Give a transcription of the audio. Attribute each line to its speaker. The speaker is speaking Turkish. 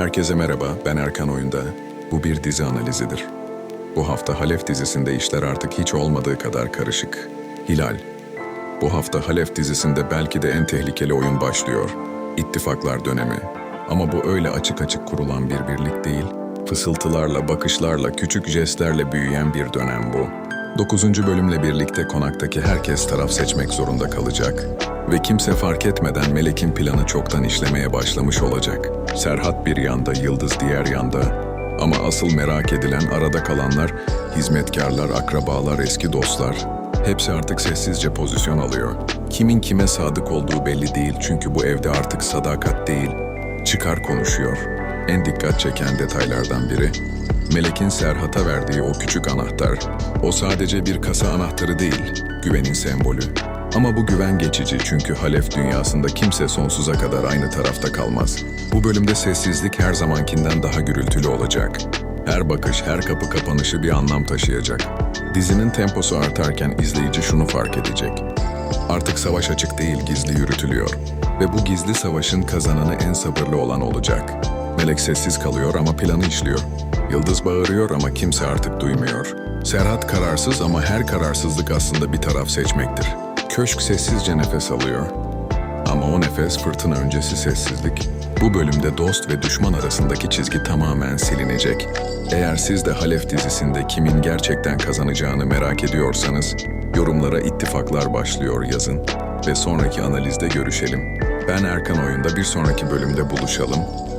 Speaker 1: Herkese merhaba, ben Erkan Oyunda. Bu bir dizi analizidir. Bu hafta Halef dizisinde işler artık hiç olmadığı kadar karışık. Hilal. Bu hafta Halef dizisinde belki de en tehlikeli oyun başlıyor. İttifaklar dönemi. Ama bu öyle açık açık kurulan bir birlik değil. Fısıltılarla, bakışlarla, küçük jestlerle büyüyen bir dönem bu. 9. bölümle birlikte konaktaki herkes taraf seçmek zorunda kalacak. Ve kimse fark etmeden Melek'in planı çoktan işlemeye başlamış olacak. Serhat bir yanda, Yıldız diğer yanda. Ama asıl merak edilen arada kalanlar, hizmetkarlar, akrabalar, eski dostlar. Hepsi artık sessizce pozisyon alıyor. Kimin kime sadık olduğu belli değil çünkü bu evde artık sadakat değil, çıkar konuşuyor. En dikkat çeken detaylardan biri, Melek'in Serhat'a verdiği o küçük anahtar. O sadece bir kasa anahtarı değil, güvenin sembolü. Ama bu güven geçici çünkü Halef dünyasında kimse sonsuza kadar aynı tarafta kalmaz. Bu bölümde sessizlik her zamankinden daha gürültülü olacak. Her bakış, her kapı kapanışı bir anlam taşıyacak. Dizinin temposu artarken izleyici şunu fark edecek. Artık savaş açık değil, gizli yürütülüyor. Ve bu gizli savaşın kazananı en sabırlı olan olacak. Melek sessiz kalıyor ama planı işliyor. Yıldız bağırıyor ama kimse artık duymuyor. Serhat kararsız ama her kararsızlık aslında bir taraf seçmektir. Köşk sessizce nefes alıyor. Ama o nefes fırtına öncesi sessizlik. Bu bölümde dost ve düşman arasındaki çizgi tamamen silinecek. Eğer siz de Halef dizisinde kimin gerçekten kazanacağını merak ediyorsanız, yorumlara ittifaklar başlıyor yazın ve sonraki analizde görüşelim. Ben Erkan Oyun'da bir sonraki bölümde buluşalım.